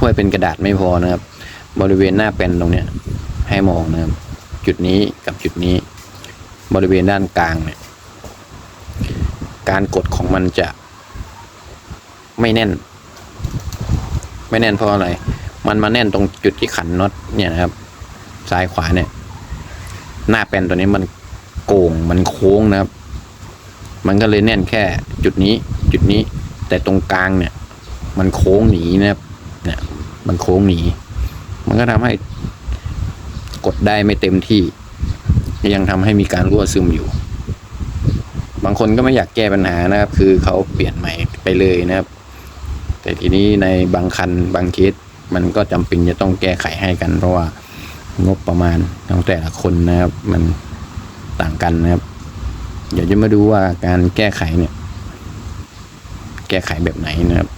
ถ้วยเป็นกระดาษไม่พอนะครับ บริเวณหน้าแปลนตรงเนี้ยให้มองนะครับ จุดนี้กับจุดนี้ บริเวณด้านกลางเนี่ยการกดของมันจะไม่แน่น ไม่แน่นเพราะอะไร มันมาแน่นตรงจุดที่ขันน็อตเนี่ยนะครับ ซ้ายขวาเนี่ย หน้าแปลนตัวนี้มันโก่งมันโค้งนะครับ มันก็เลยแน่นแค่จุดนี้ จุดนี้ แต่ตรงกลางเนี่ย มันโค้งหนีนะครับ เนี่ย มันโค้งหนี มันก็ทำให้กดได้ไม่เต็มที่ ยังทำให้มีการรั่วซึมอยู่ บางคนก็ไม่อยากแก้ปัญหานะครับ คือเขาเปลี่ยนใหม่ไปเลยนะครับ แต่ทีนี้ในบางคันบางเคสมันก็จำเป็นจะต้องแก้ไขให้กัน เพราะว่างบประมาณของแต่ละคนนะครับ มันต่างกันนะครับ เดี๋ยวจะมาดูว่าการแก้ไขเนี่ย แก้ไขแบบไหนนะครับ